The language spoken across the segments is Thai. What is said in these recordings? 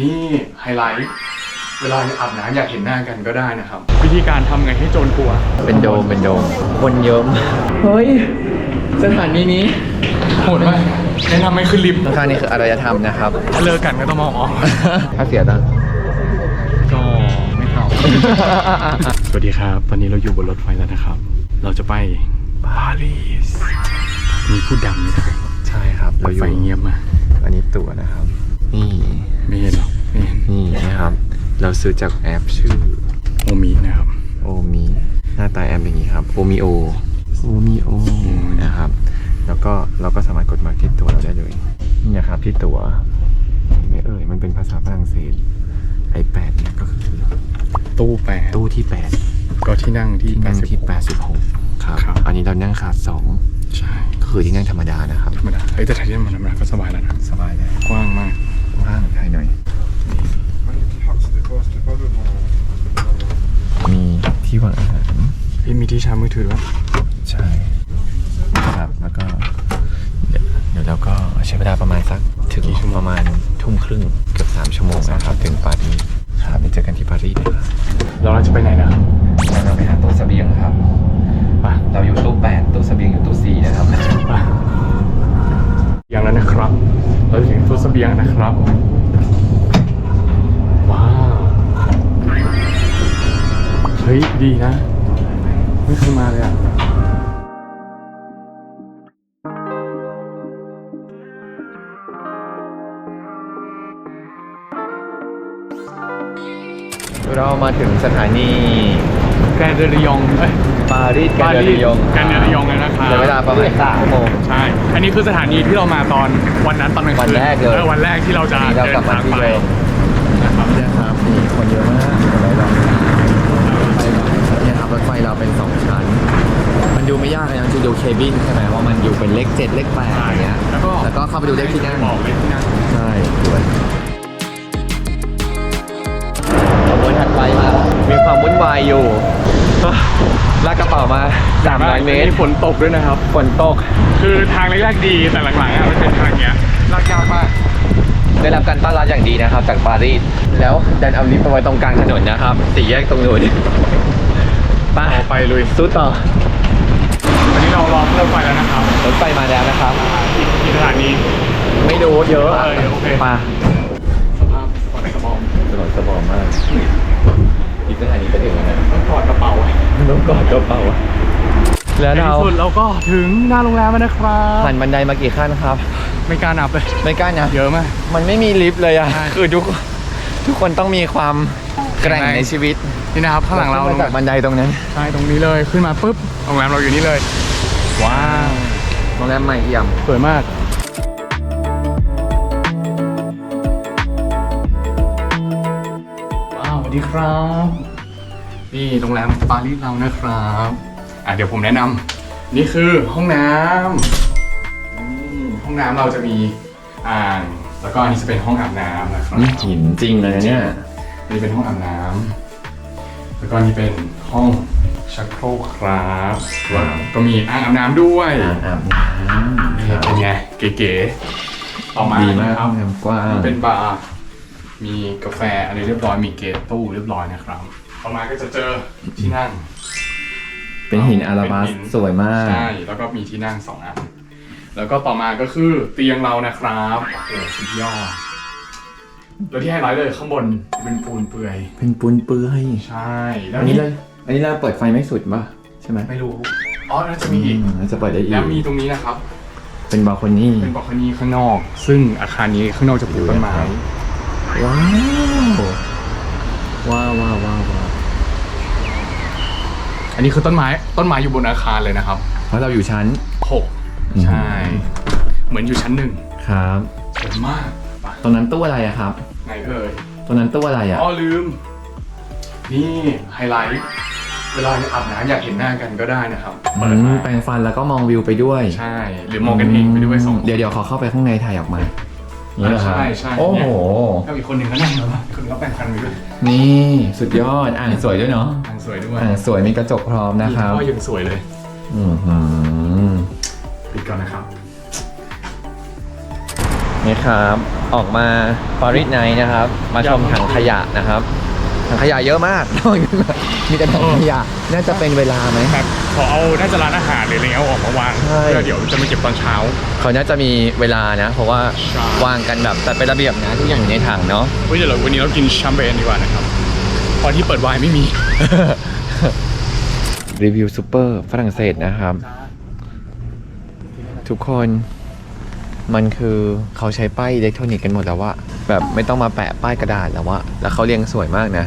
นี่ไฮไลท์เวลาอาบน้ำอยากเห็นหน้ากันก็ได้นะครับ วิธีการทำไงให้โจรกลัว เป็นโดมเป็นโดม คนเยอะมากเฮ้ย สถานีนี้โหดมากแนะนำให้ขึ้นลิฟต์ข้างๆนี่คืออารยธรรมนะครับ ถ้าเลิกกันก็ต้องมองออก ถ้าเสียตังค์ก็ไม่เข้าสวัสดีครับ ตอนนี้เราอยู่บนรถไฟแล้วนะครับ เราจะไปปารีสมีพูดดังไม่ได้ใช่ครับรเราถอยู่ไฟเงียบมาก อันนี้ตั๋วนะครับ นี่ไม่เห็นหรอกไม่เห็นนี่นะครับ เราซื้อจากแอปชื่อโอมีนะครับ โอมีหน้าตาแอปอย่างนี้ครับโอมิโอโอมิโอนะครับ แล้วก็เราก็สามารถกดมาที่ตั๋วเราได้เลยนี่นะครับที่ตั๋วเห็นไหม่เอ่ยมันเป็นภาษาฝรั่งเศสไอแปดเนี่ยก็คือตู้แปดตู้ที่8ก็ที่นั่งที่ที่นั่งที่86 86ครับครับ อันนี้เรานั่งขาดใช่2ก็คือที่นั่งธรรมดานะครับธรรมดาเฮ้ยแต่ถ่ายที่มันธรรมดาก็สบายแล้วนะสบายเลยกว้างมาก ว่างถ่ายหน่อย มีที่วางอาหารพี่มีที่ชาร์จมือถือแล้วใช่ครับแล้วก็ เดี๋ยวเดี๋ยวเราก็ใช้เวลาประมาณสักถึงประมาณทุ่มครึ่งเกือบ3ชั่วโมงนะครับถึงปารีสครับไปเจอกันที่ปารีสนะครับแล้วเราจะไปไหนนะเราไปหาตู้เสบียงครับ ไปเราอยู่ตู้8ตู้เสบียงอยู่ตู้4นะครับไปอย่างแล้วนะครับ เราจะถึงตู้เสบียงนะครับ ว้าว เฮ้ย ดีนะ ไม่เคยมาเลยอะเรามาถึงสถานีแกรนเดริยองเอ้ย ปารีสปารีสแกนเดริยงแกรนเดอริยองเลยนะครับ ใช้เวลาประมาณสามชั่วโมง ใช่ อันนี้คือสถานีที่เรามาตอนวันนั้นตอนกลางคืนวันแรกเลย ออวันแรกที่เราจะวันนี้เราเดิกลับนมาทางที่ไป เดิมนะครับเนี่ยครับมีคนเยอะมากเห็นไหมเราเนี่ยครับรถไฟเราเป็นสองชั้น มันดูไม่ยากเลยนะคือดูเคบินใช่ไหมว่ามันอยู่เป็นเลขเจ็ดเลขแปดอย่างเงี้ยแล้วก็แล้วก็เข้าไปดูเลขที่นั่งบอกเลขที่นั่งใช่ด้วยขบวนถัดไปมามีความวุ่นวายอยู่ ลากกระเป๋ามา300เมตรฝนตกด้วยนะครับ ฝนตก คือทางแรกๆดีแต่หลังๆอะมันเป็นทางเงี้ยลากยากมากได้รับการต้อนรับอย่างดีนะครับ จากปารีสแล้วดันเอาลิฟต์มาไว้ตรงกลางถนนนะครับสี่แยกตรงนู้นไป้าเอาไปลุยสู้ต่อวันนี้เรารอเพื่อนไฟแล้วนะครับรถไฟมาแล้วนะครับอีกอีกสถานีไม่ดูเยอะเออโอเคไป้าสภาพก่อนในกระบอกถนนสมองมากอีกสถานีจะถึงแล้วนะต้องกอดกระเป๋าไว้ ต้องกอดกระเป๋าแล้วในเราที่สุดเราก็ถึงหน้าโรงแรมแล้วนะครับผ่านบันไดมากี่ขั้นครับ ไม่กล้านับเลย ไม่กล้านะเยอะมากมันไม่มีลิฟต์เลยอะใช่ คือทุกทุกคนต้องมีความแกร่งแข็งแรงในชีวิตนี่นะครับข้างหลังเราขึ้นมจากบันไดตรงนั้นใช่ตรงนี้เลยขึ้นมาปุ๊บโรงแรมเราอยู่นี่เลยว้าวโรงแรมใหม่เอี่ยม สวยมาก ว้าวสวัสดีครับ นี่โรงแรมปารีสเรานะครับอะเดี๋ยวผมแนะนำนี่คือห้องน้ำนี่ห้องน้ำเราจะมีอ่างแล้วก็อันนี้จะเป็นห้องอาบน้ำนะครับ นี่หินจริงเลยนะเนี่ยอันนี้เป็นห้องอาบน้ำ แล้วก็อันนี้เป็นห้องชักโครกครับว้าว ก็มีอ่างอาบน้ำด้วยอ่างอาบน้ำนี่เป็นไง เก๋ๆต่อมาดีมากนะคห้รัอบงน้ำกว้าง เป็นบาร์ มีกาแฟอะไรเรียบร้อย มีเกตตู้เรียบร้อยนะครับ ต่อมาก็จะเจอที่นั่งเป็นหินอาราบัสเป็นหิน สวยมาก ใช่แล้วก็มีที่นั่งสองอันแล้วก็ต่อมาก็คือเตียงเรานะครับโอ้โหสุดยอดแล้วที่ไฮไลท์เลยข้างบนเป็นปูนเปื่อย เป็นปูนเปื่อยใช่แล้วอันนี้นี่เลยอันนี้เราเปิดไฟไม่สุดป่ะใช่ไหมไม่รู้อ๋อน่าจะมีอีกอืเราจะเปิดได้อีก แล้วมีตรงนี้นะครับ เป็นบาลคอนี่เป็นบอลคนีข้างนอก ซึ่งอาคารนี้ข้างนอกจะปลูกต้นไม้ว้าวว้ อันนี้คือต้นไม้ต้นไม้อยู่บนอาคารเลยนะครับเพราะเราอยู่ชั้น หกอืมใช่ เหมือนอยู่ชั้นหนึ่งครับ สวยมากปะตรงนั้นตู้อะไรอะครับ ไหนเอ่ย ตรงนั้นตู้อะไรอะอ๋อลืม นี่ไฮไลท์ เวลาอาบน้ำอยากเห็นหน้ากันก็ได้นะครับอืเปิดมมาแปรงฟันแล้วก็มองวิวไปด้วยใช่ หรือมองกันเองไปด้วยสองคน เดี๋ยวเดี๋ยวขอเข้าไปข้างในถ่ายออกมานี่เหรอครับใช่ใช่ โอ้โหถ้าอีกคนหนึ่งก็นั่งแล้วอีกคนก็แปรงฟันไปด้วย นี่สุดยอดอ่างสวยด้วยเนาะทางสวยด้วยอ่างสวยมีกระจกพร้อมนะครับก็ยังสวยเลยอือหือปิดก่อนนะครับ นี่ครับ ออกมาปารีสไนท์นะครับ มาชมถังขยะนะครับ ถังขยะเยอะมากมีแต่ถังขยะน่าจะเป็นเวลาไหมแบบเขาเอาน่าจะร้านอาหารหรืออะไรเงี้ยเอาออกมาวางใช่เพื่อเดี๋ยวจะมาเก็บตอนเช้า เขาน่าจะมีเวลานะ เพราะว่าใช่วางกันแบบแต่เป็นระเบียบนะทุกอย่างอยู่ในถังเนาะเฮ้ยเดี๋ยวเราวันนี้เรากินแชมเปญดีกว่านะครับเพอที่เปิดไวน์ไม่มี รีวิวซูเปอร์ฝรั่งเศสนะครับ ทุกคน มันคือเขาใช้ป้ายอิเล็กทรอนิกส์กันหมดแล้วว่าแบบไม่ต้องมาแปะป้ายกระดาษแล้วว่าแล้วเขาเรียงสวยมากนะ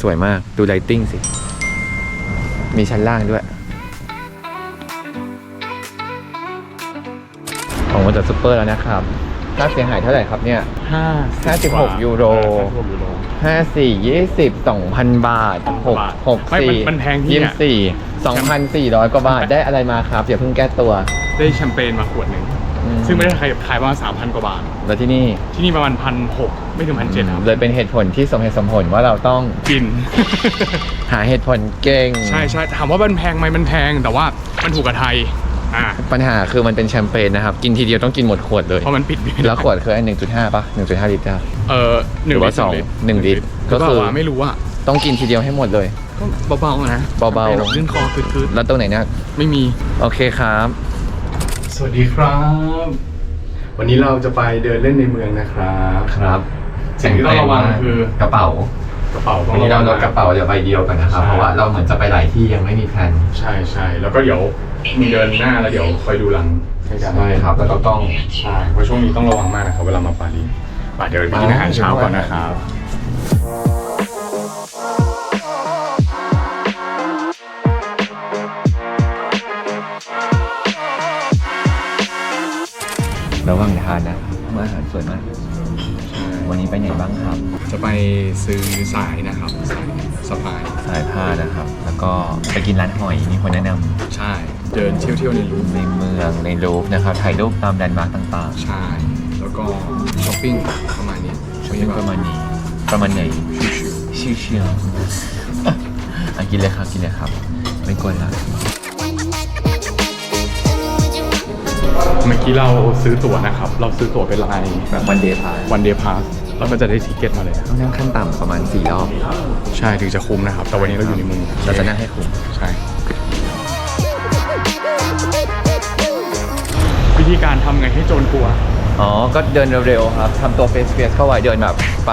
สวยมากดูไลติ้งสิ มีชั้นล่างด้วย ของมาจากซูเปอร์แล้วนะครับค่าเสียหายเท่าไหร่ครับเนี่ย56ยูโร56ยูโรห้าสี่ยี่สิบสองพันบาทหกบาทหกไม่สี่มันมันแพงที่ยี่เนี่สิยบสี่สองพันสี่ร้อยกว่าบาทได้อะไรมาครับอย่าเพิ่งแก้ตัว ได้แชมเปญมาขวดหนึ่งอืม ซึ่งไม่ได้ขายขายประมาณสามพันกว่าบาท แล้วที่นี่ที่นี่ประมาณพันหกไม่ถึงพันเจ็ดครับเลยเป็นเหตุผลที่สมเหตุสมผลว่าเราต้องกิน หาเหตุผลเก่ง ใช่ใช่ถามว่ามันแพงไหมมันแพง แต่ว่ามันถูกกับไทยอ่าปัญหาคือมันเป็นแชมเปญนะครับ กินทีเดียวต้องกินหมดขวดเลย เพราะมันปิดไม่ได้แล้วขวดคืออันหนึ่งจุดห้าป่ะหนึ่งจุดห้าลิตรอะเออหนึ่งหรือว่าลิตรสองลิตรหนึ่งลิตรก็ก็คืคืออว่าไม่รู้อะต้องกินทีเดียวให้หมดเลยก็เบาๆนะเบาๆแชมปญแบบลื่นคอคืดแล้วตรงไหนเนะๆไม่มีโอเคครับ สวัสดีครับ วันนี้เราจะไปเดินเล่นในเมืองนะครับครับสิ่งที่ต้องระวังคือกระเป๋ากระเป๋าต้อวันงนี้ระวัเรางลดกระเป๋าเหลือใบเดียวกันนะครับใช่เพราะว่าเราเหมือนจะไปหลายที่ยังไม่มีแผนใช่ใช่แล้วก็เดี๋ยวมีเดินหน้าแล้วเดี๋ยวคอยดูหลังให้กันใช่ครับแล้วก็ต้อง ใช่เพราะช่วงนี้ต้องระวังมากนะครับเวลามาปารีสไปเดี๋ยวไปกินอาหารเช้าก่อนนะครับ ระหว่างทานนะมาอาหารสวยมาก วันนี้ไปไหนบ้างครับ จะไปซื้อสายนะครับ สายสะพาย สายผ้านะครับ แล้วก็ไปกินร้านหอยมีคนแนะนำใช่ เดินเที่ยวเที่ยวๆในรูปในเมืองในรูปนะครับถ่ายรูปตามแลนด์มาร์กต่างใช่ แล้วก็ช้อปปิ้งประมาณนี้ๆช่วงประมาณนี้ประมาณไหนชิวชิวๆอะกินเลยครับกินเลยครับ ไม่กวนละ เมื่อกี้เราซื้อตั๋วนะครับ เราซื้อตั๋วเป็นลายแบบวันเดย์พาวันเดย์พาสแล้วก็จะได้ทิเก็ตมาเลยต้องนั่งขั้นต่ำประมาณ 4 รอบใช่ถึงจะคุ้มนะครับ แต่วันนี้เราอยู่ในเมืองเราจะนั่งให้คุ้มใช่ วิธีการทำไงให้โจรกลัว อ๋อ ก็เดินเร็วๆครับทำตัวเฟสเฟสเข้าไว้เดินแบบไป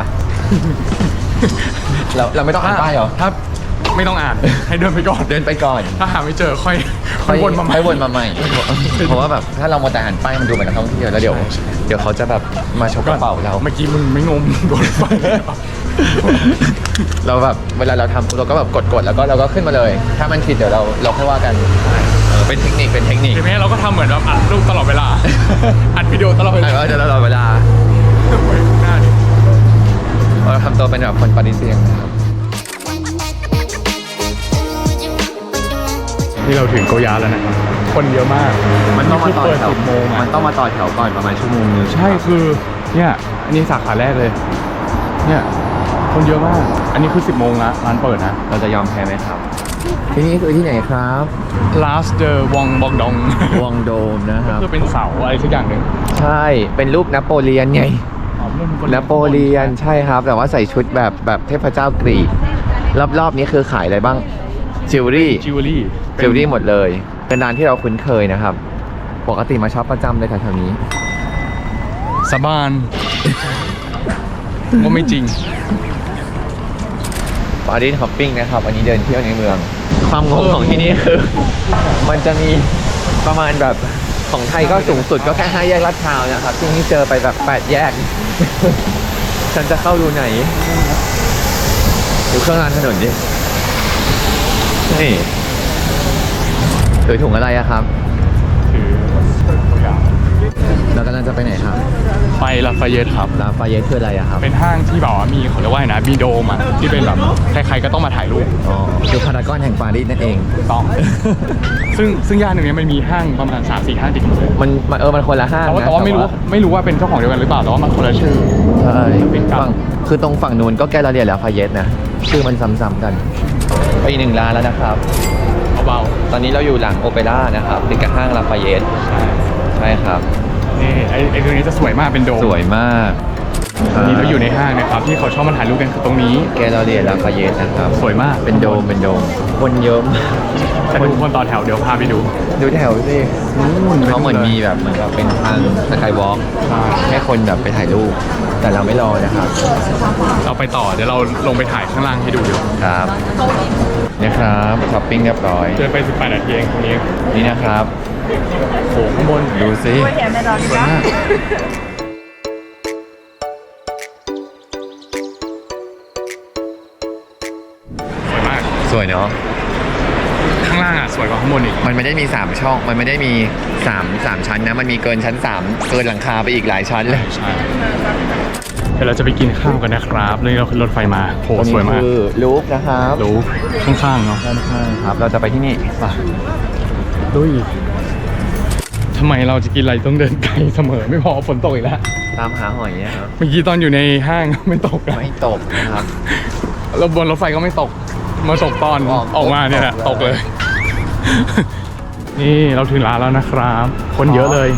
เราเราไม่ต้องอ่านป้ายเหรอ ถ้า ไม่ต้องอ่าน ให้เดินไปก่อน เดินไปก่อนถ้าหาไม่เจอค่อยค่อยวนมาใหม่ค่อยวนมาใหม่ เพราะว่าแบบถ้าเรามาแต่อ่านป้ายมันดูเหมือนกับท่องเที่ยวแล้วเดี๋ยว เดี๋ยวเขาจะแบบมาชกกระเป๋าเราเมื่อกี้มึงไม่งมโดนไฟเราแบบเวลาเราทำเราก็แบบกดๆแล้วก็เราก็ขึ้นมาเลย ถ้ามันผิดเดี๋ยวเราเราค่อยว่ากันเออเป็นเทคนิคเป็นเทคนิคทีนี้เราก็ทำเหมือนแบบอัดรูปตลอดเวลาอัดวิดีโอตลอดเวลาแต่ว่าจะตลอดเวลาไว้ข้างหน้าดิเราทำตัวเป็นแบบคนปารีเซียงนะครับ นี่เราถึงโกยาแล้วนะครับคนเยอะมากมันต้องมาต่อเปิดแถวสิบโมงมัอะนต้องมาต่อแถวก่อนประมาณชั่วโมงนึงใช่คือเนี่ยอันนี้สาขาแรกเลย เนี่ยคนเยอะมาก อันนี้คือ10โมงละร้านเปิดนะ เราจะยอมแพ้ไหมครับ ที่นี่คือที่ไหนครับ last the Wong Bong Dong วองโดมนะครับ คือเป็นเสาอะไรสักอย่างหนึ่งใช่ เป็นรูปนโปเลียนไงอ๋อเรื่องมันนโปเลียนใช่ครับ แต่ว่าใส่ชุดแบบแบบเทพเจ้ากรีก รอบๆนี้คือขายอะไรบ้าง จิวเวลรี่จิวเวลรี่จิวเวลรี่หมดเลย เป็นร้านที่เราคุ้นเคยนะครับ ปกติมาช็อปประจำเลยแถวๆนี้ สบานว่าไม่จริงปารีสฮอปปิ้งนะครับวันนี้เดินเที่ยวในเมือง ความงงของที่นี่คือ มันจะมีประมาณแบบของไทยก็สูงสุดก็แค่ห้าแยกลาดพร้าวนะครับที่นี่เจอไปแบบแปดแยก ฉันจะเข้าดูไหน ดูเครื่องรางถนนดิ นี่ถือถุงอะไรอะครับคือโกยาเรากำลังจะไปไหนครับ ไปลาฟาเยตครับ ลาฟาเยตคืออะไรอะครับ เป็นห้างที่แบบว่ามีเขาเรียกว่าไงนะมีโดมอะที่เป็นแบบใครๆก็ต้องมาถ่ายรูป อ๋อคือพารากอนแห่งปารีสนั่นเอง ต้อง ซึ่งซึ่งย่านหนึ่งเนี้ยมันมีห้างประมาณ3 4ห้างติดกันเลยมันมันเออ มันคนละห้างแต่ว่านะแต่ว่าไม่รู้ไม่รู้ว่าเป็นเจ้าของเดียวกันหรือเปล่าแต่ว่ามันคนละชื่อ ใช่เป็นกันฝั่งคือตรงฝั่งนู้นก็แกลเลอเรียแล้วฟาเยตนะ ชื่อมันซ้ำๆกัน ไปอีกหนึ่งร้านแล้วนะครับเบาตอนนี้เราอยู่หลังโอเปร่านะครับติดกับห้างลาฟาเยตๆใช่ใช่ครับนนี่ไอ้ไอ้ตรงนี้จะสวยมากเป็นโดมสวยมากวันนี้เราอยู่ในห้างนะครับที่เขาชอบมาถ่ายรูปกันคือตรงนี้แกลเลอรี่ลาฟาเยตนะครับ สวยมากเป็นโดมเป็นโดม คนเยอะมากแต่ดูคนต่อแถวเดี๋ยวพาไปดู ดูแถวสิเขาเหมือนมีแบบเหมือนกับเป็นทางสกายวอล์กใช่ให้คนแบบไปถ่ายรูป แต่เราไม่รอนะครับ เราไปต่อเดี๋ยวเราลงไปถ่ายข้างล่างให้ดูเดี๋ยวครับนะครับช้อปปิ้งเรียบร้อยเดินไป 18 นาทีเองตรงนี้ นี่นะครับโอ้โหข้างบนดูสิสวยมากสวยมากสวยเนาะข้างล่างอะ สวยกว่าข้างบนอีก มันไม่ได้มี 3 ช่อง มันไม่ได้มี3 3ชั้นนะ มันมีเกินชั้น 3 เกินหลังคาไปอีกหลายชั้นเลยใช่เดี๋ยวเราจะไปกินข้าวกันนะครับนี่เราขึ้นรถไฟมาโหตรงสนี้วยมากคือลูฟนะครับรู้ข้างๆเนาะด้านข้างครับ เราจะไปที่นี่ป่ะดุยทำไมเราจะกินอะไรต้องเดินไกลเสมอ ไม่พอฝนตกอีกแล้ว ตามหาหอยนะครับ เมื่อกี้ตอนอยู่ในห้างไม่ตกอะไม่ตกนะครับแล้วบนรถไฟก็ไม่ตก มาตกตอนออกออกมาเนี่ยแหละตตกกเลเลยย นี่เราถึงร้านแล้วนะครับ คนเยอะเลย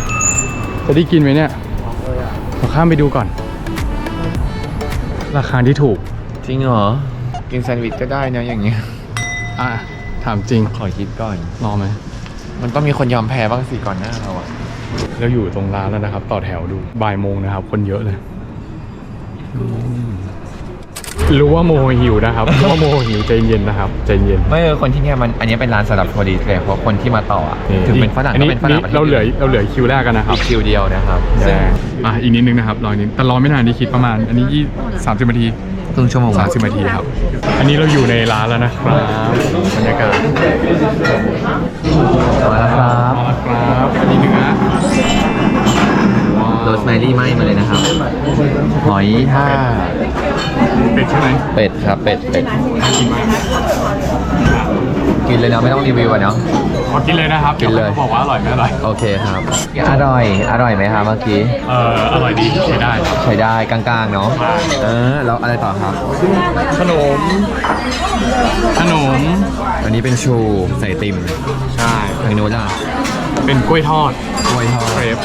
จะได้กินไหมเนี่ยเราข้ามไปดูก่อน ราคาที่ถูก จริงเหรอ กินแซนด์วิชก็ได้นะอย่างเงี้ย อะ ถามจริง ขอคิดก่อน รอไหม มันต้องมีคนยอมแพ้บ้างสิก่อนหน้าเราอะเราอยู่ตรงร้านแล้วนะครับ ต่อแถวดูบ่ายโมงนะครับ คนเยอะเลยอืม รู้ว่าโมหิวนะครับรู้ว่าโมหิวใจเย็นนะครับใจเย็นไม่เออคนที่เนี่ยมันอันนี้เป็นร้านสำหรับพอดีเลยเพราะคนที่มาต่ออะถึงเป็นฝรั่งอัก็เป็นฝรั่งนี่เราเหลือเราเหลือคิวแรกกันนะครับอีกคิวเดียวนะครับซึ่งอะอีกนิดนึงนะครับรออีกนิดแต่รอไม่นานที่คิดประมาณ อันนี้ยี่สามสิบนาทีครึ่งชั่วโมงสามสิบนาทีครับ อันนี้เราอยู่ในร้านแล้วนะครับบรรยากาศมาแล้วครับมาแล้วครับอันนี้เนื้อว้าว โรสแมรี่ไหมมาเลยนะครับ หอยท่าเป็ดใช่ไหมเป็ดครับเป็ดเป็ดกินไหมกินเลยเนาะไม่ต้องรีวิวอะเนาะ ขอกินเลยนะครับกินเลย ดี๋วขาบอกว่าอร่อยไม่อร่อย โอเคครับ อร่อย อร่อยไหมครับเมื่อกี้ เอออร่อยดีใช้ได้ครับ ใช้ได้กลางๆเนาะ ใช่ เออแล้วอะไรต่อครับ ขนม ขนม อันนี้เป็นชูใส่ติมใช่ ทางนู้นล่ะเป็นกล้วยทอด กล้วยทอดเครป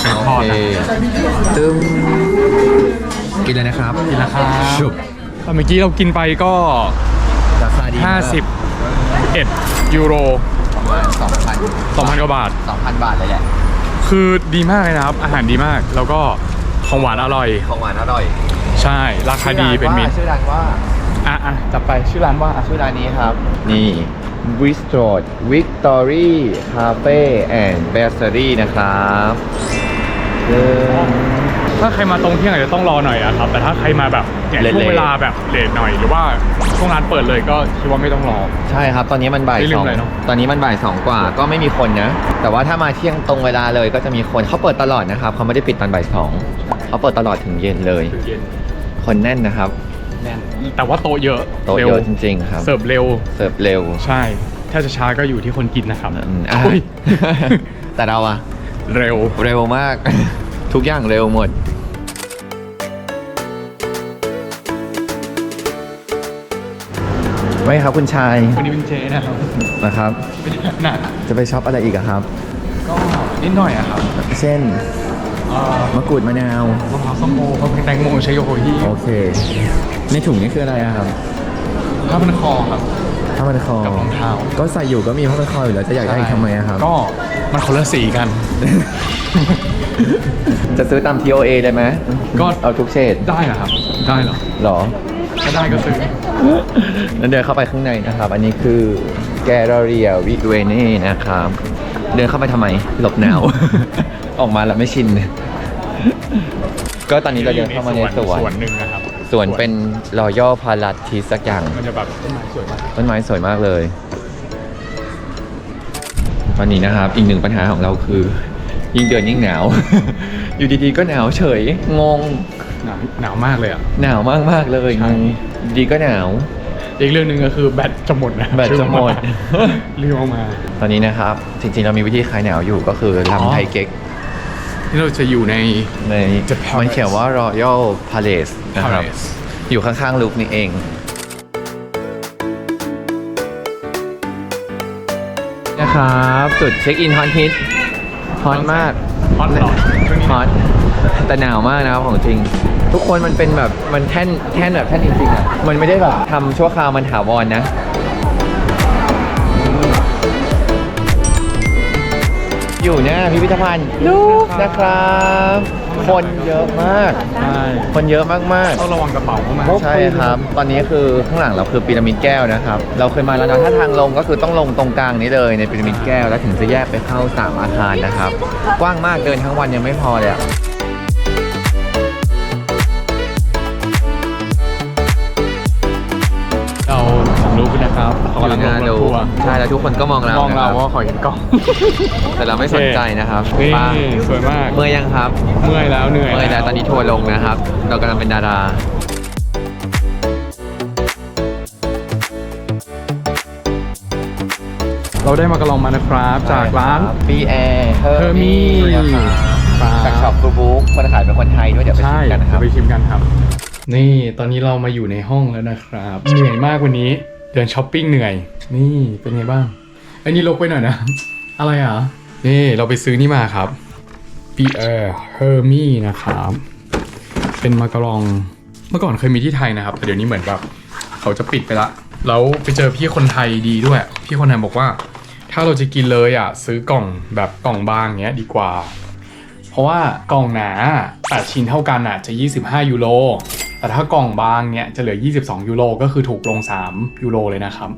เครปทโออดเคนะตึมกินเลยนะครับกินราคาชุบเมื่อกี้เรากินไปก็ ราคาดีมาก51ยูโรประมาณ2,000 2,000กว่าบาท2,000บาทเลยแหละคือดีมากเลยนะครับ อาหารดีมาก แล้วก็ของหวานอร่อย ของหวานอร่อยใช่ ราคาดีเป็นมิตรชื่อร้านว่าอะอะจับไปชื่อร้านว่าอะชื่อร้านนี้ครับ นี่ Bistro Victory Cafe and Bakery นะครับเออถ้าใครมาตรงเที่ยงอาจจะต้องรอหน่อยอะครับ แต่ถ้าใครมาแบบเนี่ยเลทๆ ช่วงเวลาแบบเลทหน่อย หรือว่าช่วงร้านเปิดเลยก็คิดว่าไม่ต้องรอ ใช่ครับ ตอนนี้มันบ่ายไม่ลืสมองอะไรเนอะ ตอนนี้มันบ่ายสองกว่าก็ไม่มีคนนะ แต่ว่าถ้ามาเที่ยงตรงเวลาเลยก็จะมีคนเขาเปิดตลอดนะครับเขาไม่ได้ปิดตอนบ่ายสองเขาเปิดตลอดถึงเย็นเลยเย็นคนแน่นนะครับ แน่นแต่ว่าโต๊ะเยอะโต๊ะร็วเยอะจริงๆครับเสิร์ฟเร็ว เสิร์ฟเร็วใช่ ถ้าจะช้าก็อยู่ที่คนกินนะครับอืมอะอุ๊ยแต่เราอะเร็ว เร็วมาก ทุกอย่างเร็วหมด ไม่ครับคุณชายวันนี้เป็นเจนะครับนะครับ เป็นหนักจะไปช็อปอะไรอีกอะครับ ก็นิดหน่อยอะครับ เช่นเอ่อ มะกรูดมะนาวมะพร้าวส้มโอมะพร้าวแตงโมชัยโยโฮฮิโอเค ในถุงนี้คืออะไรอะครับผ้าพันคอครับผ้าพันคอกับรองเท้าก็ใส่อยู่ก็มีผ้าพันคออยู่แล้วจะอยากได้อีกทำไมอะครับ ก็มันคนละสีกัน จะซื้อตาม TOA เลยไหมก็เอาทุกเฉดได้เหรอครับ ได้เหรอหรอถ้าได้ก็ซื้อแล้วเดินเข้าไปข้างในนะครับ อันนี้คือแกลเลอรี่วิเวเน่นะครับ เดินเข้าไปทำไมหลบหนาว ออกมาแล้วไม่ชิน ก็ตอนนี้เราเดินเข้ามาในสวน ส่วนหนึ่งนะครับสวนเป็นรอยัลพาราทีสักอย่าง มันจะแบบต้นไม้สวยมากต้นไม้สวยมากเลย ตอนนี้นะครับ อีกหนึ่งปัญหาของเราคือ ยิ่งเดินยิ่งหนาว อยู่ดีๆก็หนาวเฉย งง หนาวหนาวมากเลยอะ หนาวมากๆเลยใช่งงดีก็หนาว อีกเรื่องหนึ่งก็คือแบตจะหมดนะแบตจะหมดเรียวมา ตอนนี้นะครับ จริงๆเรามีวิธีคลายหนาวอยู่ก็คืออ๋อลำไทยเก๊ก ที่เราจะอยู่ใน ใน The Palace มันเขียนว่า Royal Palace นะครับ Palace อยู่ข้างๆลูกนี่เองนะครับจุดเช็คอินฮอนฮิตฮอนมาก ฮอตหรอช่วงนี้ ฮอตแต่หนาวมากนะครับของจริง ทุกคนมันเป็นแบบมันแท่นแท่นแบบแท่นจริงๆอะมันไม่ได้แบบทำชั่วคราวมันถาวรนะ อยู่หน้าพิพิธภัณฑ์ลูกนะครับ คนเยอะมาก ใช่คนเยอะมากต้องระวังกระเป๋าเข้ามาๆใช่ครับ ตอนนี้คือข้างหลังเราคือพีระมิดแก้วนะครับ เราเคยมาแล้วนะถ้าทางลงก็คือต้องลงตรงกลางนี้เลยในพีระมิดแก้ว แล้วถึงจะแยกไปเข้าสามอาคารนะครับ กว้างมากเดินทั้งวันยังไม่พอเลยอะ ถ่ายรูปกันนะครับอยู่หน้าดูใช่แล้วทุกคนก็มองเรามองเรานะครับว่าขอเห็นกล้อง แต่เราไม่สนใจนะครับนี่ป้าสวยมาก เมื่อยยังครับ เมื่อยแล้วเหนื่อยเมื่อยแล้วตอนนี้ทัวร์ลงนะครับ เรากำลังเป็นดาราเราได้มากระลองมานะครับ จากร้านปีแอร์เฮอร์มี่ Hermie ครับจากช็อปฟูบุ๊กคนขายเป็นคนไทยด้วยเดี๋ยวไปใช่ชิมกันนะครับเดี๋ยวไปชิมกันครับ นี่ตอนนี้เรามาอยู่ในห้องแล้วนะครับ เหนื่อยมากวันนี้ เดินช้อปปิ้งเหนื่อย นี่เป็นไงบ้างอ้นี่ลกไปหน่อยนะ อะไรอะ นี่เราไปซื้อนี่มาครับ p ีเอร์เฮอร์มี่นะครับ เป็นมาการองเมื่อก่อนเคยมีที่ไทยนะครับ แต่เดี๋ยวนี้เหมือนแบบเขาจะปิดไปละ แล้วไปเจอพี่คนไทยดีด้วย พี่คนไทยบอกว่า ถ้าเราจะกินเลยอะ ซื้อกล่องแบบกล่องบางเงี้ยดีกว่า เพราะว่ากล่องหนา8ชิ้นเท่ากันอะจะ 25 ยูโร แต่ถ้ากล่องบางเนี้ยจะเหลือ 22 ยูโรก็คือถูกลง 3 ยูโรเลยนะครับ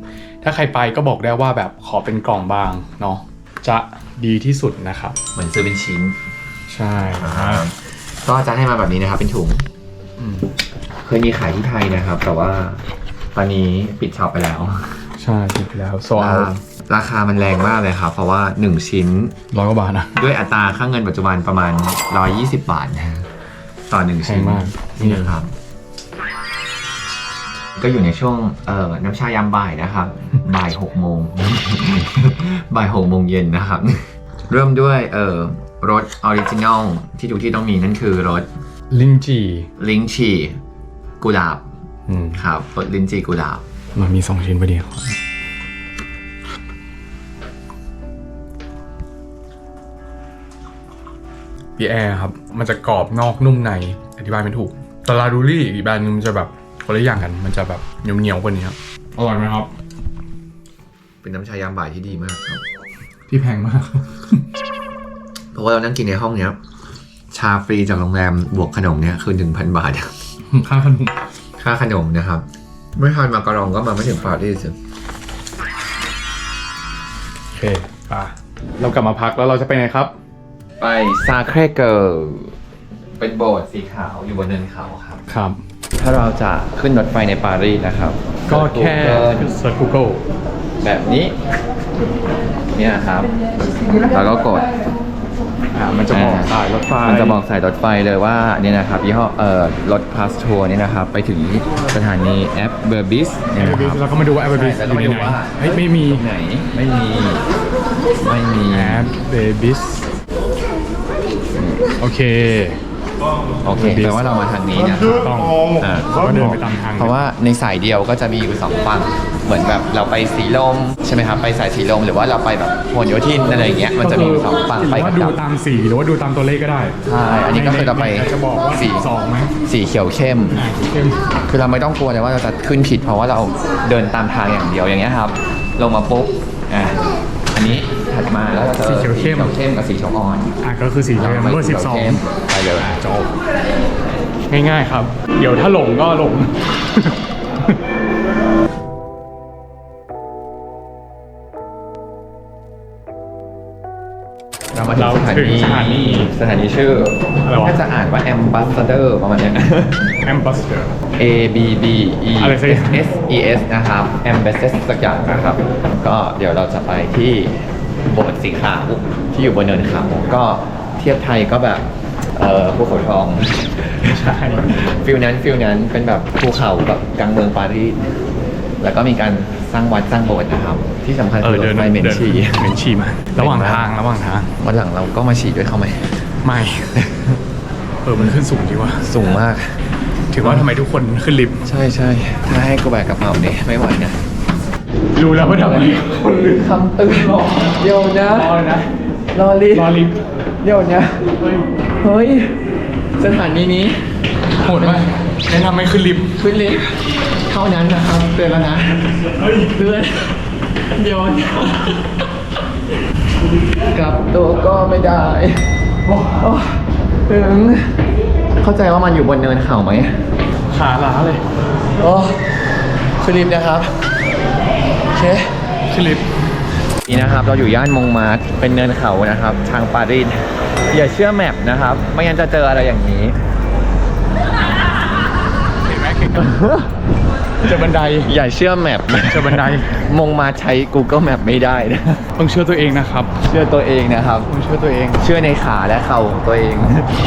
ถ้าใครไปก็บอกได้ว่าแบบขอเป็นกล่องบางเนาะจะดีที่สุดนะครับ เหมือนซื้อเป็นชิ้นใช่ก็จะให้มาแบบนี้นะครับ เป็นถุงอืมเคยมีขายที่ไทยนะครับ แต่ว่าตอนนี้ปิดช็อปไปแล้ว ใช่ผิดไปแล้วโซเอาราคามันแรงมากเลยครับ เพราะว่า 1 ชิ้นร้อยกว่าบาทนะด้วยอัตราค่าเงินปัจจุบันประมาณ 120 บาทนะต่อหนึ่งชิ้นแพงมากนี่นะครับ ก็อยู่ในช่วงเอ่อน้ำชายามบ่ายนะครับ บ่ายหกโมง บ่ายหกโมงเย็นนะครับ เริ่มด้วยเอ่อรสออริจินัลที่ทุกที่ต้องมีนั่นคือรสลินจีลิงชีกุหลาบอืมครับรสลินจีกุหลาบ มันมี2ชิ้นพอดีพีแอร์ครับ มันจะกรอบนอกนุ่มใน อธิบายไม่ถูกแต่ลาดูรี่อีกแบรนด์นึงมันจะแบบ คนละอย่างกันมันจะแบบเหนียวเหนียวๆกว่านี้ครับอร่อยไหมครับ เป็นน้ำชายามบ่ายที่ดีมากครับพี่แพงมาก เพราะว่าเรานั่งกินในห้องเนี้ย ชาฟรีจากโรงแรมบวกขนมเนี่ยคือ1,000บาท ค่าขนมค่าขนมนะครับ ไม่ทานมาการองก็มาไม่ถึงปารีสโอเคป่ะเรากลับมาพักแล้วเราจะไปไหนครับ ไปซาเครเกอร์เป็นโบสถ์สีขาวอยู่บนเนินเขาครับ ครับ ถ้าเราจะขึ้นรถไฟในปารีสนะครับ ก็แค่เซิร์ชเซิร์ช Google แบบนี้เนี่ยครับแล้วก็กดอ่ามันจะบอกสายรถไฟมันจะบอกสายรถไฟเลยว่าเนี่ยนะครับยี่ห้อเอ่อรถพาสทัวร์เนี่ยนะครับ ไปถึงสถานีแอปเบอร์บิสเนี่ยนะครับเราก็มาดูว่าแอปเบใช่สแล้วอก็ยู่มาในดูไหนว่าเฮ้ยไม่มีตรงไหนไม่มีไม่มีแอปเบบิสโอเค โอเค Airbus แปลว่าเรามาทางนี้นะครับ ต้องอ่าก็เดินไปตามทางเพราะว่าในสายเดียวก็จะมีอยู่สองฝั่งเหมือนแบบเราไปสีลมใช่ไหมครับไปสายสีลมหรือว่าเราไปแบบพหลโยธินอะไรอย่างเงี้ยมันจะมีอยู่สองฝั่งหไปรือกัว่าบดูกลับตามสีหรือว่าดูตามตัวเลขก็ได้ใช่อันนี้ก็คือเราไปจะบอกว่าสีสองไหมสีเขียวเข้ม อ่าเข้มคือเราไม่ต้องกลัวเลยว่าเราจะขึ้นผิดเพราะว่าเราเดินตามทางอย่างเดียวอย่างเงี้ยครับ ลงมาปุ๊บอ่าอันนี้ ถัดมาแล้วเราจะสีเขียวเข้ม สีเข้มกับสีเขียวอ่อนอะก็คือสีเข้มไปเบอร์สิบสองเข้มไปเลย จบง่ายๆครับ เดี๋ยวถ้าหลงก็หลง เรามาถึงเราสถาถึงนีสถานีสถานีชื่ออะไรวะถ้าจะอ่านว่า ambassador ประมาณเนี้ย Ambassador A B B E อะไรสักอย่าง S E S นะครับ ambassador สักอย่างนะครับ ก็เดี๋ยวเราจะไปที่ โบสถ์สีขาวที่อยู่บนเนินเขาก็เทียบไทยก็แบบเอ่อภูเขาทองใช่ฟิลนั้นฟิลนั้นเป็นแบบภูเขาแบบกลางเมืองปารีสแล้วก็มีการสร้างวัดสร้างโบสถ์นะครับ ที่สำคัญเอคืออรเดิถนไฟเหม็นดิฉี่เหม็นฉี่มากระหว่างทางระหว่างทางวันหลังเราก็มาฉี่ด้วยเขาไหมไม่ เออมันขึ้นสูงดีว่ะสูงมาก ถือว่าทำไมทุกคนขึ้นลิฟต์ใช่ใช่ถ้าให้กูแบกกระเป๋าเนี่ยไม่ไหวนะ รู้แล้วว่าทำไมคนลืมคำตื่นหรอเดี๋ยวนะรอเลยนะรอรีรอลิฟต์เดี๋ยวเนี้ยเฮ้ยสถานีนี้โหดมากแนะนำให้ขึ้นลิฟต์ขึ้นลิฟต์เท่านั้นนะครับเตือนแล้วนะเตือนเดี๋ยวนะกลับตัวก็ไม่ได้โอ้โอ้ถึงเข้าใจว่ามันอยู่บนเนินเขาไหมขาล้าเลยโอ้ขึ้นลิฟต์นะครับโอ เคขึ้นลิฟต์นี่นะครับเราอยู่ย่านมงมาร์ทเป็นเนินเขานะครับ ทางปารีสอย่าเชื่อแมปนะครับ ไม่งั้นจะเจออะไรอย่างนี้เห็นไหมเก่งจังเจอบันไดอย่าเชื่อแมปเจอบันไดมงมาร์ทใช้ Google Map ไม่ได้นะต้องเชื่อตัวเองนะครับเชื่อตัวเองนะครับต้องเชื่อตัวเอง เชื่อในขาและเข่าของตัวเอง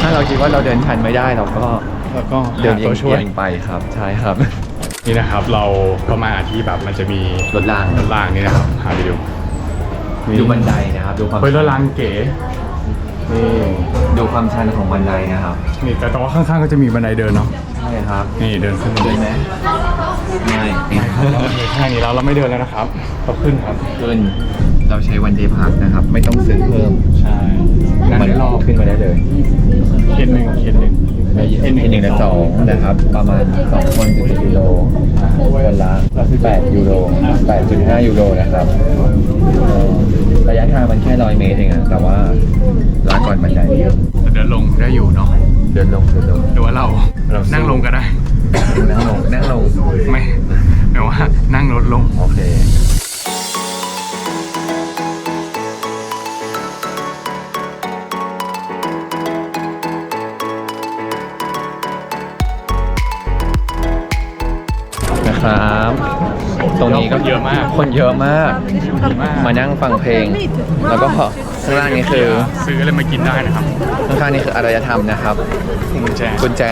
ถ้าเราคิดว่าเราเดินชันไม่ได้เราก็แล้วก็เดินหาเอีตัยวช่วยงๆไปครับใช่ครับ นี่นะครับเราก็มาที่แบบมันจะมีรถรางรถรางนี่นะครับหาไปดูดูบันไดนะครับดูความเฮ้ยรถรางเก๋นี่ดูความชันของบันไดนะครับนี่แต่แต่ว่าข้างๆก็จะมีบันไดเดินเนาะใช่ครับนี่เดินขึ้นเดินไหมไม่เรามีแค่นี้แล้วเราไม่เดินแล้วนะครับเราขึ้นครับขึ้น เราใช้วันเดย์พักนะครับ ไม่ต้องซื้อเพิ่มใช่นั่นมันได้รอบขึ้นมาได้เลยเคนหนึ่งเคนหนึ่งเอ็นหนึ่งและสองนะครับ ประมาณสองคนจุดยูโรคนละแปดยูโรแปดจุดห้ายูโรนะครับเอ่อระยะทางมันแค่ร้อยเมตรเองอะแต่ว่าลาก่อนบันไดแต่เดินลงได้อยู่เนาะเดินลงเดินลงหรือว่าเราเราสู้นั่งลงก็ได้ นั่งลงนั่งลงไม่หมายว่านั่งรถลง โอเค นะครับ ตรงนี้ก็คนเยอะมาก คนเยอะมากดีมากมานั่งฟังเพลง แล้วก็ข้างล่างนี้คือซื้ออะไรมากินได้นะครับ ข้างๆนี่คืออารยธรรมนะครับกุญแจกุญแจ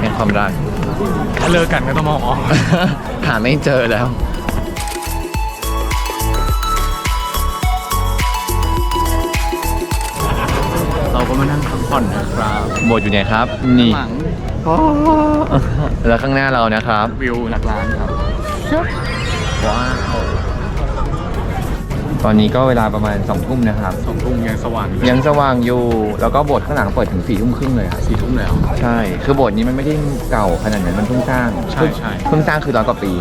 แห่งความรัก ถ้าเลิกกันก็ต้องมองออก หาไม่เจอแล้ว เราก็มานั่งพักผ่อนนะครับโบสถ์อยู่ไหนครับ นี่ หลัง แล้วข้างหน้าเรานะครับ วิวหลักล้านครับว้าวตอนนี้ก็เวลาประมาณสองทุ่มนะครับสองทุ่มยังสว่างอยู่เลยังสว่างอยู่ แล้วก็โบสถ์ข้างหลังเปิดถึงสี่ทุ่มครึ่งเลยอะสี่ทุ่มแล้ว ใช่ คือโบสถ์นี้มันไม่ได้เก่าขนาดนั้นมันเพิ่งสร้างใช่ใช่ เพิ่งสร้างคือร้อยกว่าปี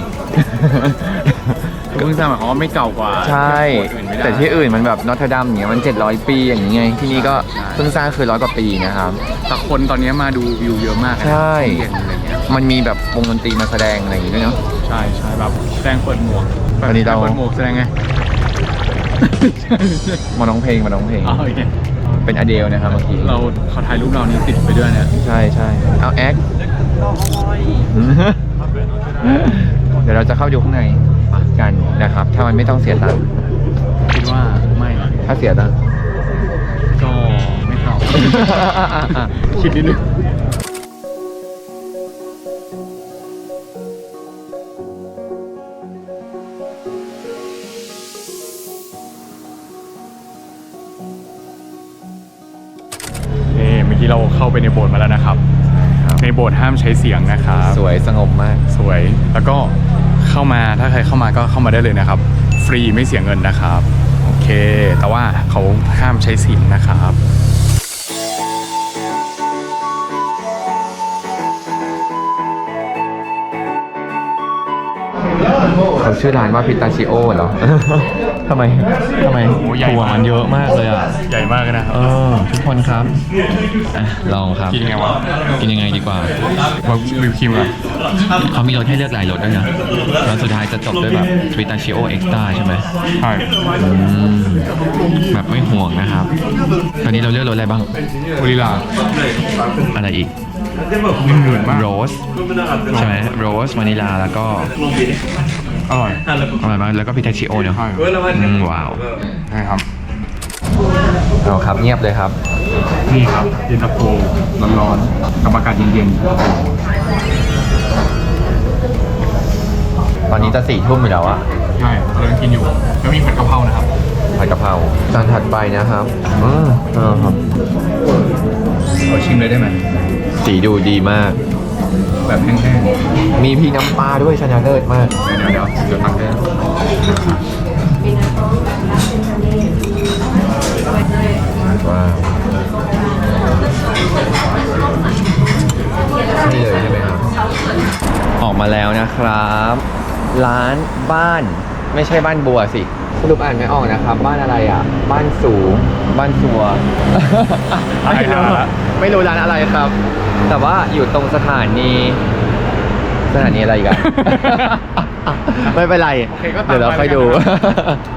เพิ่งสร้างหมายความว่าไม่เก่ากว่าใช่โบสถ์อื่นไม่ได้ แต่ที่อื่นมันแบบนอตเทอร์ดัมเนี่ยมัน 700 ปีอย่างนี้ไงที่นี่ก็ใช่ เพิ่งสร้างคือร้อยกว่าปีนะครับ แต่คนตอนนี้มาดูวิวเยอะมากนะใช่ เย็นอะไรเงี้ย มันมีแบบวงดนตรีมาแสดงอะไรอย่างงี้ด้วยเนาะ ใช่ใช่แบบแสดงเปิดหมวกตอนนี้เรา เปิดหมวกแสดงไง มาร้องเพลงมาร้องเพลง อ๋อโอเคเป็นอเดลนะครับเมื่อกี้ เราเขาถ่ายรูปเรานี่ติดไปด้วยเนี่ย ใช่ใช่เอาแอค เดี๋ยวเราจะเข้าดูข้างในกันนะครับ ถ้ามันไม่ต้องเสียตังค์ คิดว่าไม่นะถ้าเสียตังค์ ก็ไม่เข้า คิดนิดนึง นี่เมื่อกี้เราเข้าไปในโบสถ์มาแล้วนะครับ ในโบสถ์ห้ามใช้เสียงนะครับสวยสงบมาก สวย แล้วก็เข้ามาถ้าใครเข้ามาก็เข้ามาได้เลยนะครับ ฟรีไม่เสียเงินนะครับ โอเค แต่ว่าเขาห้ามใช้เสียงนะครับเขาชื่อร้านว่าพิตาชิโอเหรอ ทำไมทำไมโอ้ใหญ่ถั่วมาก มันเยอะมากเลยอะ ใหญ่มากเลยนะครับ เออ ทุกคนครับอะลองครับ กินยังไงวะกินยังไงดีกว่ามาวิวครีมก่อนเขามีรสให้เลือกหลายรสด้วยนะ แล้วสุดท้ายจะจบด้วยแบบพิตาชิโอเอ็กซ์ตาใช่ไหมใช่อืมแบบไม่ห่วงนะครับ ตอนนี้เราเลือกรสอะไรบ้าง วานิลาอะไรอีกนิ่มหนืดมากโรสใช่ไหมโรสวานิลาแล้วก็ อร่อยอะไรบ้างแล้วก็พิทาชิโอเนาะใช่อืมว้าวใช่ครับ เอาครับเงียบเลยครับ นี่ครับเย็นตาโฟร้อนๆกับอากาศเย็นตอนนี้จะสี่ทุ่มอยู่แล้วอะๆ ใช่เรายังกินอยู่ แล้วมีผัดกะเพรานะครับ ผัดกะเพราจานถัดไปนะครับอืมเออครับ ขอชิมเลยได้ไหมสีดูดีมาก แบบแห้งๆมีพี่น้ำปลาด้วยชนะเลิศมาก เดี๋ยวเดี๋ยวเดี๋ยวตักได้ว้าวนี่เลยใช่ไหมครับ ออกมาแล้วนะครับ ร้านบ้านไม่ใช่บ้านบัวสิสรุปอ่านไม่ออกนะครับ บ้านอะไรอะ บ้านสูง บ้านสัว ไม่รู้ ไม่รู้ร้านอะไรครับ แต่ว่าอยู่ตรงสถานี สถานีอะไรอีกัน ไม่เป็นไร โอเคก็ตามเดี๋ยวเราค่อยดู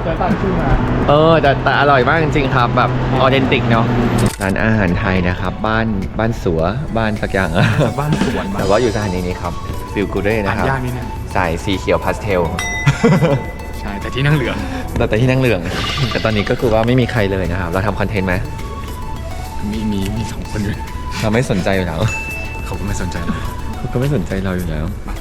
จะตั้งชื่อมาเออแต่แต่อร่อยมากจริงๆครับ แบบออเดนติกเนาะร้านอาหารไทยนะครับ บ้านบ้านสัวบ้านสักอย่างบ้านสวนแต่ว่าอยู่สถานีนี้ครับฟิลกูเร่อ่านะนครับยากนิดนึงสายสีเขียวพาสเทล ใช่แต่ที่นั่งเหลืองแต่แต่ที่นั่งเหลือง แต่ตอนนี้ก็คือว่าไม่มีใครเลยนะครับ เราทำคอนเทนต์ไหม มีมีมีสองคนอยู่เราไม่สนใจอยู่แล้ว เขาก็ไม่สนใจเราเขาก็ไม่สนใจเราอยู่แล้วมา